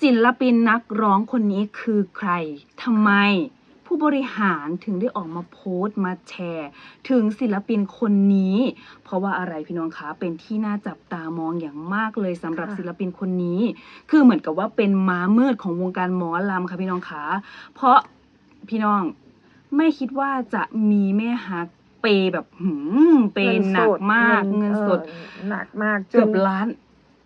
ศิลปินนักร้องคนนี้คือใครทำไมผู้บริหารถึงได้ออกมาโพสต์มาแชร์ ถึงศิลปินคนนี้ เพราะว่าอะไรพี่น้องคะเป็นที่น่าจับตามองอย่างมากเลยสำหรับค่ะศิลปินคนนี้ คือเหมือนกับว่าเป็นม้ามืดของวงการหมอลำค่ะพี่น้องคะเพราะพี่น้องไม่คิดว่าจะมีแม่ฮักเปย์แบบหืมเปย์หนักมากเงินสดเออหนักมากจนเกือบล้าน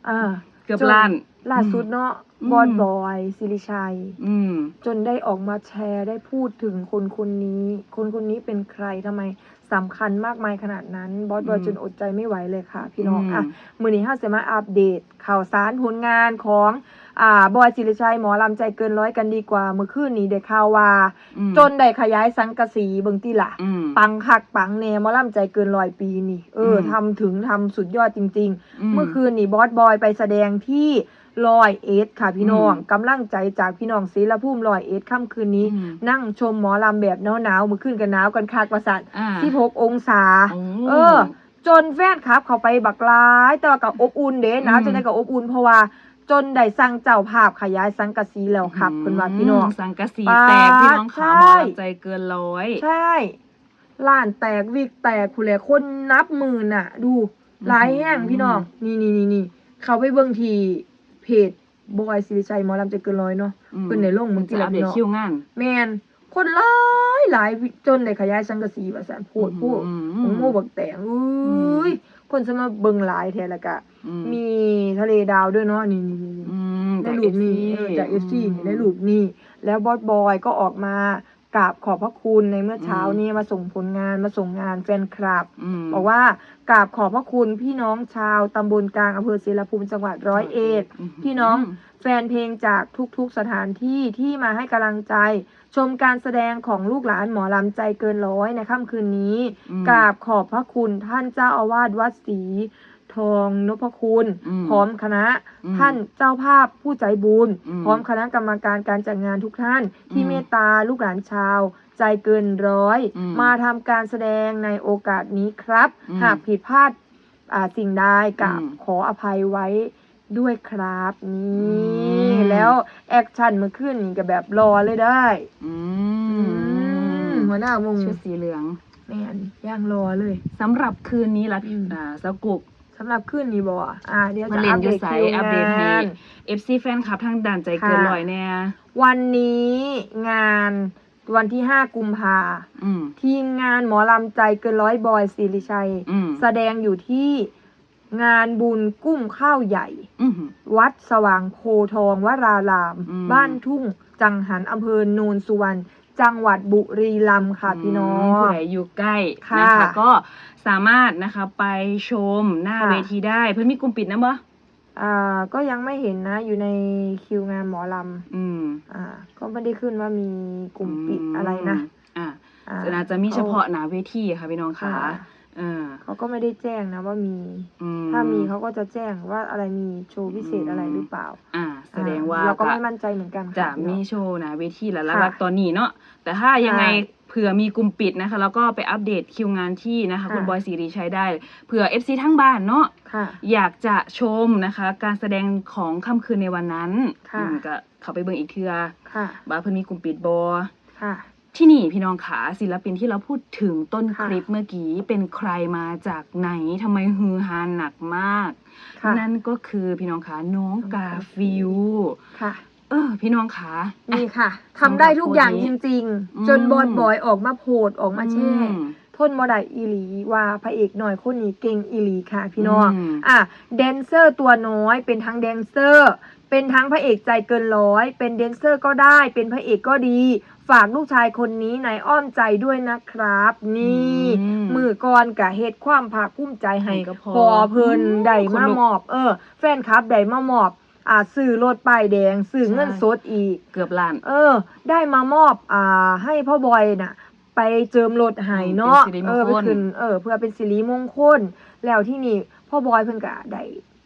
อ่าเกือบจนล้านล่าสุดเนาะอืม บอสบอยสิริชัย อืม จนได้ออกมาแชร์ได้พูดถึงคนคนนี้ คนคนนี้เป็นใครทำไมสำคัญมากมายขนาดนั้น บอสบอยอืมจนอดใจไม่ไหวเลยค่ะ พี่น้องอืม อะมือนี้ห้าจะมาอัปเดต ข่าวสารผลงานของอ่าบอยสิริชัยหมอลำใจเกินร้อยกันดีกว่า เมื่อคืนนี้ได้ข่าวว่า อืมจนได้ขยายสังกะสีเบิ่งติล่ะอืม ปังคักปังแนหมอลำใจเกินร้อยปีนี่ เอออม ทำถึงทำสุดยอดจริงๆมเมื่อคืนนี่บอสบอยไปแสดงที่ ลอยเอสค่ะพี่น้องอืมกำลังใจจากพี่น้องศิลภูมิลอยเอสค่ำคืนนี้อืมนั่งชมหมอลำแบบหนาวๆเมื่อคืนกันหนาวกันคากประสาทอ่าที่พกองศาโอ้เออ จนแฟนคลับเขาไปบักร้าย แต่ว่ากับอบอุ่นเด้หนาวอืมจนได้กับอบอุ่นเพราะว่าจนได้สั่งเจ้าภาพขยายสังกะสีแล้วครับคุณว่าพี่น้องสังกะสีปาดแตกพี่น้องขาใช่หมอลำใจเกินร้อย ใช่ล้านแตกวิกแตกคุณแหละคนนับหมื่นน่ะ ดูหลายแห้งพี่น้อง นี่นี่นี่นี่เขาไปเบิ่งที เพจบอยสิริชัยหมอลำใจเกินร้อยเนาะอืมเพิ่นได้ลงมึงจะอัปเดตพี่น้องคิวงานแมนคนหลายหลายจนได้ขยายสังกะสีว่าซั่นพูดพูดอืของโมบักแตงอุ้ยคนจะมาเบิ่งหลายแท้ละกะอืมีทะเลดาวด้วยเนาะนี่นี่นี่อืมในรูปนี้เออจากเอฟซีนี่ในรูปนี้แล้วบอสบอยก็ออกมา กราบขอบพระคุณในเมื่อเช้านี้มาส่งผลงานมาส่งงานแฟนคลับมบอกว่ากราบขอบพระคุณพี่น้องชาวตำบลกลางอำเภอศิลภูมิจังหวัดร้อยเอ็ดมพี่น้องแฟนเพลงจากทุกๆสถานที่ที่มาให้กำลังใจ ชมการแสดงของลูกหลานหมอลำใจเกินร้อยในค่ำคืนนี้อืมกราบขอบพระคุณท่านเจ้าอาวาสวัดศรี ทองนพคุณ อืมพร้อมคณะ อืมท่านเจ้าภาพผู้ใจบุญ อืมพร้อมคณะกรรมการการจัดงานทุกท่าน ที่อืมเมตตาลูกหลานชาว ใจเกินร้อย อืมมาทำการแสดงในโอกาสนี้ครับ อืมหากผิดพลาดอ่าสิ่งใดกราบอืมขออภัยไว้ด้วยครับนี่อืมแล้วแอคชั่นเมื่อคืนนี่ก็แบบรอเลยได้อือืมมหัวหน้าวงชุดสีเหลือง แม่นย่างรอเลย สำหรับคืนนี้ละอืม อ่าสกุก สำหรับคืนนี้บออ่าเดี๋ยวมาจะเล่อันปอเดยู่ตไสคิวอัปเดตให้งาน FC แฟนคลับทางด่านใจเกินร้อยแน่วันนี้งานวันที่ 5 กุมภาอืมทีมงานหมอลำใจเกินร้อยบอยสิริชัยอืมแสดงอยู่ที่งานบุญกุ้มข้าวใหญ่อืมวัดสว่างโพทองวรารามอืมบ้านทุ่งจังหันอำเภอโนนสุวรรณ จังหวัดบุรีรัมย์ค่ะพี่น้อผู้งใดอยู่ใกล้ค่ะนะคะก็สามารถนะคะไปชมหน้าค่ะเวทีได้ เพื่อนมีกลุ่มปิดนะบ่อ่าก็ยังไม่เห็นนะอยู่ในคิวงานหมอลอืมำอ่า ก็ไม่ได้ขึ้นว่ามีกลุ่มปิดอะไรนะอ่าอ่าน่าจะมีเฉพาะหน้าเวทีค่ะพี่น้องค่ะค่ะเออเขาก็ไม่ได้แจ้งนะว่ามีอืถ้ามีเขาก็จะแจ้งว่าอะไรมีโชว์พิเศษอะไรหรือเปล่า อ่าแส ดงว่าอ่เราก็ไม่มั่นใจเหมือนกันค่จะพี่น้มีองโชว์หนะเวทีแล้วค่ะลักๆตอนนี้เนาะแต่ถ้ายังไงใช่เผื่อมีกลุ่มปิดนะคะแล้วก็ไปอัปเดตคิวงานที่นะคะค่ะคุณบอยซีรีใช้ได้เผื่อ FC ทั้งบ้านเนาะค่ะอยากจะชมนะคะ การแสดงของค่ำคืนในวันนั้นค่ะอืมก็เข้าไปเบิ่งอีกเทือค่ะว่าเพิ่นมีกลุ่มปิดบอค่ะ ที่นี่พี่น้องขาศิลปินที่เราพูดถึงต้นค่ะคลิปเมื่อกี้เป็นใครมาจากไหนทำไมฮือฮาหนักมากค่ะนั่นก็คือพี่น้องขาน้องกาฟิวค่ะ เออ พี่น้องขานี่ค่ะสำหรับทำได้ทุกอย่างคนนี้จริงอืมๆจนบอดบอยออกมาโพดออกมาแช่อืมทนบ่ได้อีหลีว่าพระเอกหน่อยคนนี้เก่งอีหลีค่ะ พี่น้องอืมอะแดนเซอร์ตัวน้อยเป็นทั้งแดนเซอร์ เป็นทั้งพระเอกใจเกินร้อย เป็นแดนเซอร์ก็ได้ เป็นพระเอกก็ดี ฝากลูกชายคนนี้ในอ้อมใจด้วยนะครับ นี่อืมมือก่อนกะเฮ็ดความภาคภูมิใจให้ก็พอพอเพิ่นได้คนมาลุกมอบ เออ แฟนคลับได้มามอบอ่าซื้อรถป้ายแดงซื้อเงินใช่ สดอีก เกือบล้านเออ ได้มามอบอ่าให้พ่อบอยน่ะ ไปเจิมรถใหายเนาะเป็นสิริมเองอคลไปขึ้นเออ เพื่อเป็นสิริมงคล แล้วที่นี่พ่อบอยเพิ่นก็ได้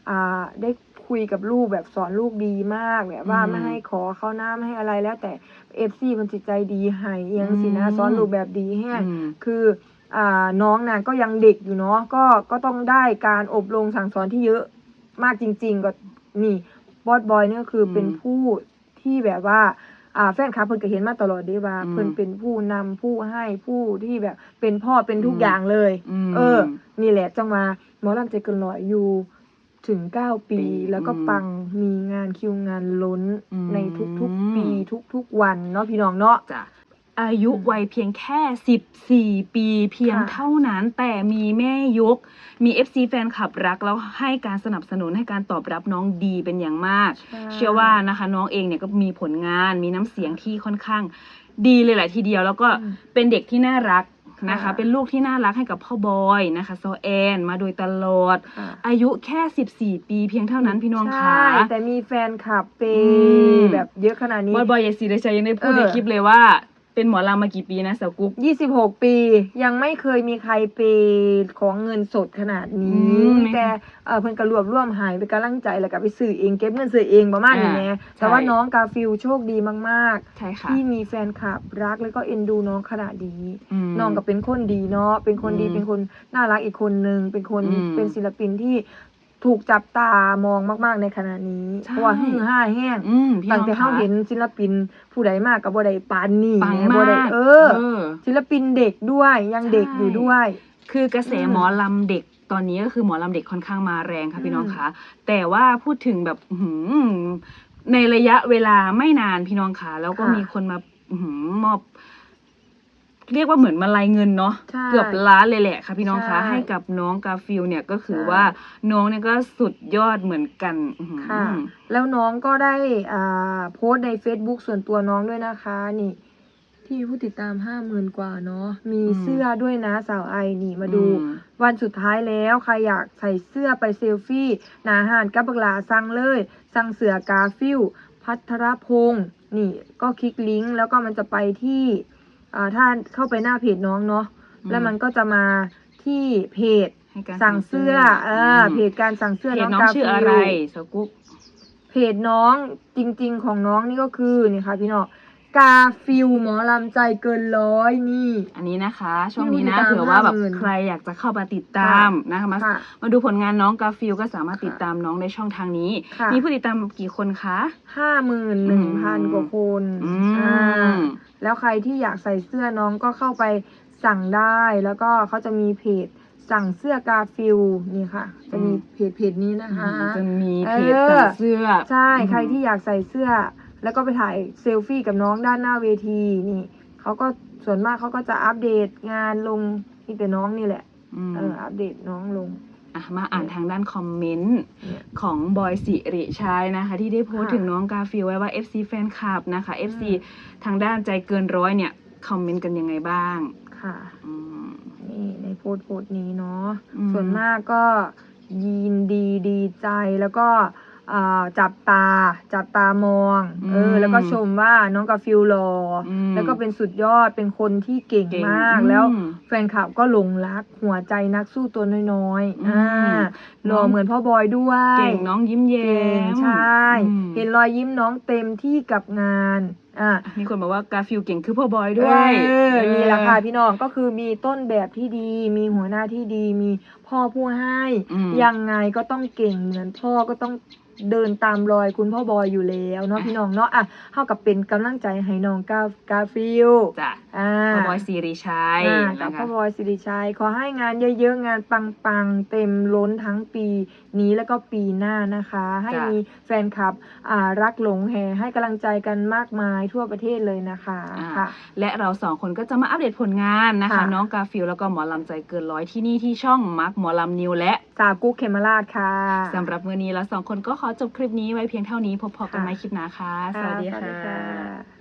อ่าได้ คุยกับลูกแบบสอนลูกดีมากแบบว่าอืมไม่ให้ขอเข้าน้ำไม่ให้อะไรแล้วแต่เอฟซีมันจิตใจดีให้เอียงสินะอืมสอนลูกแบบดีแห้งอืมคืออ่าน้องน่ะก็ยังเด็กอยู่เนาะก็ก็ต้องได้การอบรมสั่งสอนที่เยอะมากจริง ๆ ก็นี่บอสบอยเนี่ยก็คืออมเป็นผู้ที่แบบว่าอ่าแฟนคลับเพิ่นก็เห็นมาตลอดเด้ว่าอืมเพิ่นเป็นผู้นำผู้ให้ผู้ที่แบบเป็นพ่อเป็นทุกอืมอย่างเลยมเออ นี่แหละจังมาหมอลำใจเกินร้อยอยู่ ถึงเก้าปี ปีแล้วก็อืมปังมีงานคิวงานล้นอืม ในทุกๆปีทุกๆวันเนาะพี่น้องเนาะ จ้ะอายุอืมวัยเพียงแค่ 14 ปีเพียงค่ะ เท่านั้นแต่มีแม่ยก มี FC แฟนคลับรัก แล้วให้การสนับสนุนให้การตอบรับน้องดีเป็นอย่างมากใช่เชื่อว่านะคะน้องเองเนี่ยก็มีผลงานมีน้ำเสียงที่ค่อนข้างดีเลยแหละทีเดียว แล้วก็อืม เป็นเด็กที่น่ารัก นะคะค่ะเป็นลูกที่น่ารักให้กับพ่อบอยนะคะโซแอนมาโดยตลอดค่ะอายุแค่ 14 ปีเพียงเท่านั้นพี่น้องใช่คะแต่มีแฟนคลับเปอืมแบบเยอะขนาดนี้บอยบอยยายศรีเดชยังได้พูดเออในคลิปเลยว่า เป็นหมอลำมากี่ปีนะสาวกุ๊ก26 ปี ยังไม่เคยมีใครเปของเงินสดขนาดนี้อืมแต่เออเพิ่นก็รวบรวมใหายไปกำลังใจแล้วก็ไปซื้อเองเก็บเงินซื้อเองประมาณนี้แหละอ่าแต่ว่าใช่น้องกาฟิลโชคดีมากใช่ๆ ค่ะ ที่มีแฟนคลับรักแล้วก็เอ็นดูน้องขนาดนี้มน้องก็เป็นคนดีเนาะเป็นคนดีอืมเป็นคนน่ารักอีกคนนึงเป็นคนอืม เป็นศิลปินที่ ถูกจับตามองมาก ๆ ในขณะนี้ ใช่ เพราะว่าฮือห้าแห้งอืมพี่ตั้น้งองแต่เฮาคะเห็นศิลปินผู้ใดมากกับบ่ได้ปานนี่ปังแหมมาบ่ได้กเออ เออ ศิลปินเด็กด้วยยังเด็กใช่อยู่ด้วย คือกระแสอืมหมอลำเด็กตอนนี้ก็คือหมอลำเด็กค่อนข้างมาแรงค่ะพี่น้องอืมคะแต่ว่าพูดถึงแบบอื้อหือในระยะเวลาไม่นานพี่น้องคะแล้วก็มีคนมาอื้อหือมอบ เรียกว่าเหมือนมาลายเงินเนาะใช่เกือบล้านเลยแหละค่ะพี่น้องคะใช่ให้กับน้องกาฟิลเนี่ยก็คือใช่ ว่าน้องเนี่ยก็สุดยอดเหมือนกันอื้อหือ ค่ะ แล้วน้องก็ได้อ่าโพสต์ใน Facebook ส่วนตัวน้องด้วยนะคะ นี่ ที่มีผู้ติดตามห้าหมื่นกว่าเนาะมีอืม เสื้อด้วยนะสาวไอนี่มาดู อืม วันสุดท้ายแล้วใครอยากใส่เสื้อไปเซลฟี่หนาหานกับบักหลาสั่งเลย สั่งเสือกาฟิลพัทรพงศ์นี่ก็คลิกลิงก์แล้วก็มันจะไปที่อ่า ถ้าเข้าไปหน้าเพจน้องเนาะอืมแล้วมันก็จะมาที่เพจให้การสั่งเสื้อเอออมเพจการสั่งเสื้อเพจน้องน้องกาชื่ฟิอลอะไรสาวกุ๊กเพจน้องจริง ๆ ของน้องนี่ก็คือนี่ค่ะพี่น้องกาฟิลหมอลำใจเกินร้อยนี่ อันนี้นะคะ ช่วงนี้นะที่ติดตามเผื่อว่าแบบ50,000ใครอยากจะเข้ามาติดตามนะคะมาค่ะมาดูผลงานน้องกาฟิลก็สามารถค่ะติดตามน้องในช่องทางนี้ค่ะมีผู้ติดตามกี่คนคะห้าหมื่นหนึ่งพันกว่าคนอือ่าม แล้วใครที่อยากใส่เสื้อน้องก็เข้าไปสั่งได้ แล้วก็เขาจะมีเพจสั่งเสื้อกาฟิลนี่ค่ะ จะมีเพจเพจนี้นะคะจะมีเพจเออสั่งเสื้อ ใช่อืมใครที่อยากใส่เสื้อ แล้วก็ไปถ่ายเซลฟี่กับน้องด้านหน้าเวทีนี่เขาก็ส่วนมากเขาก็จะอัปเดตงานลงนี่แต่น้องนี่แหละมเอออัปเดตน้องลง อะมาอ่านทางด้านคอมเมนต์เนี่ยของบอยสิริชัยนะคะ ที่ได้โพสต์ค่ะถึงน้องกาฟิลไว้ว่า FC แฟนคลับนะคะ FC อืมทางด้านใจเกินร้อยเนี่ยคอมเมนต์กันยังไงบ้างค่ะอืมนี่ในโพสต์โพสต์นี้เนาะอืมส่วนมากก็ยินดีดีใจแล้วก็อ่า จับตา จับตามองเออแล้วก็ชมว่าน้องกาฟิลหล่ออมแล้วก็เป็นสุดยอดเป็นคนที่เก่งเก่งมากอืมแล้วแฟนคลับก็หลงรักหัวใจนักสู้ตัวน้อยๆอืมอ่าหล่อเหมือนพ่อบอยด้วยเก่งน้องยิ้มแย้เก่งมใช่อืมเห็นรอยยิ้มน้องเต็มที่กับงานอ่ามีคนบอกว่ากาฟิลเก่งคือพ่อบอยด้วยเออนี่แหละค่ะพี่น้องก็คือมีต้นแบบที่ดี มีหัวหน้าที่ดี มีพ่อผู้ให้อืมยังไงก็ต้องเก่งเหมือนพ่อก็ต้องเดินตามรอยคุณพ่อบอยอยู่แล้วเนาะอะพี่น้องเนาะอะเท่ากับเป็นกำลังใจให้น้องกากาฟิลจ้ะอ่าพ่อบอยสิริชัยอ่านะกับคะพ่อบอยสิริชัยขอให้งานเยอะๆงานปังๆเต็มล้นทั้งปีนี้แล้วก็ปีหน้านะคะ ให้จ้ะมีแฟนคลับอ่ารักหลงแห่ให้กำลังใจกันมากมายทั่วประเทศเลยนะคะอ่าค่ะและเราสองคนก็จะมาอัปเดตผลงานนะคะค่ะน้องกาฟิลแล้วก็หมอลำใจเกินร้อยที่นี่ที่ช่องมักหมอลำนิวและสาวกุ๊กเขมราชค่ะสำหรับมือนี้เราสองคนก็ขอจบคลิปนี้ไว้เพียงเท่านี้พบพอกันค่ะใหม่คลิปหน้าค่ะ สวัสดีค่ะค่ะ